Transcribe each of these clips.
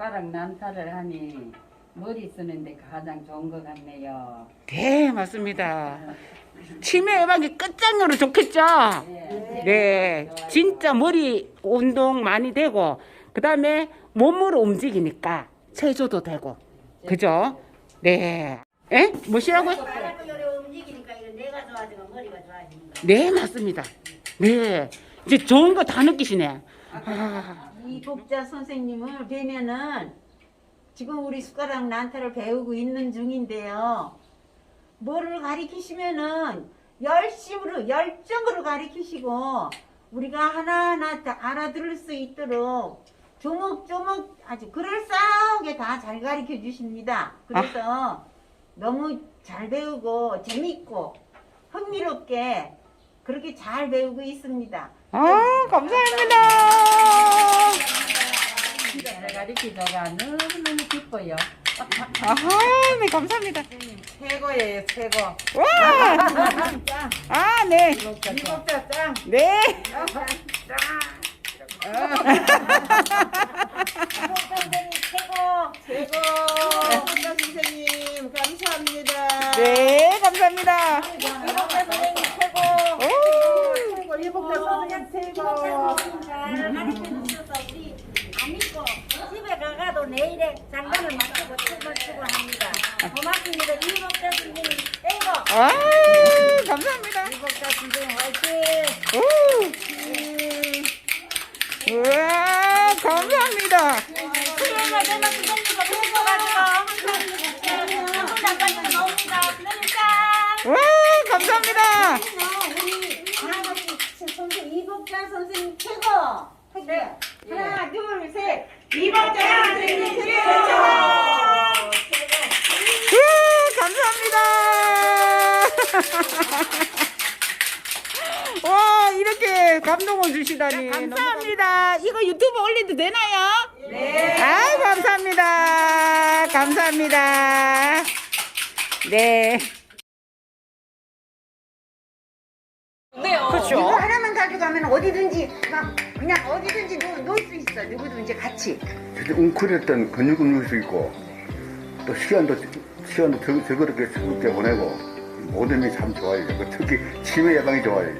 숟가락 난타를 하니 머리 쓰는데 가장 좋은 것 같네요. 네, 맞습니다. 치매 예방이 끝장으로 좋겠죠? 네. 네, 진짜 머리 운동 많이 되고, 그 다음에 몸으로 움직이니까 체조도 되고, 그죠? 네. 에? 뭐시라고요? 바람이 요래 움직이니까 이거 내가 좋아지고 머리가 좋아지는 거. 네, 맞습니다. 네. 이제 좋은 거 다 느끼시네. 아, 이 복자 선생님을 뵈면은 지금 우리 숟가락 난타를 배우고 있는 중인데요. 뭐를 가리키시면은 열심으로 열정으로 가리키시고 우리가 하나하나 다 알아들을 수 있도록 조목조목 아주 그럴싸하게 다 잘 가르쳐 주십니다. 그래서 너무 잘 배우고 재밌고 흥미롭게 그렇게 잘 배우고 있습니다. 아, 감사합니다. 잘 가르치다가 너무너무 기뻐요. 아하, 네, 감사합니다. 최고예요, 최고. 와! 아, 네. 이복자 짱. 네. 선생님 최고. 최고. 선생님 감사합니다. 네, 감사합니다. 선생님 최고. 오. 최고. 선생님 최고. 잘 가르쳐 주셔서 우리 안 믿고 집에 가가도 내일에 장단을 맞추고 춤을 추고 합니다. 고맙습니다. 이복자 선생님 땡고. 아, 감사합니다. 이복자 선생님 화이팅. 오. 우와, 감사합니다. 수요일날 되면 항상 나옵니다. 와, 감사합니다. 우리 이복자 선생님 최고. 할게요. 하나, 둘, 셋. 이복자 선생님 최고. 우와, 감사합니다. 와, 이렇게 감동을 주시다니. 감사합니다. 이거 유튜브 올려도 되나요? 네. 아, 감사합니다. 감사합니다. 네. 그렇죠. 이거 하나만 가져가면 어디든지 막 그냥 어디든지 놓, 을수 있어. 누구든지 같이. 진짜 웅크렸던 근육 움직일 수 있고 또 시간도 시간도 저, 저그렇게 즐겁게 보내고 모든 점이 참 좋아요. 특히 치매 예방이 좋아요.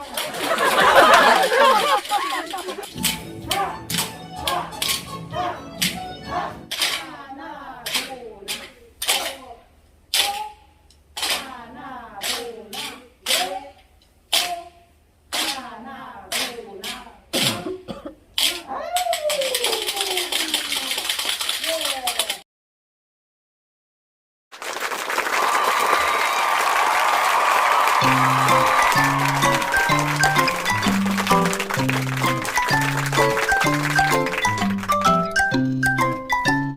ハハハハ!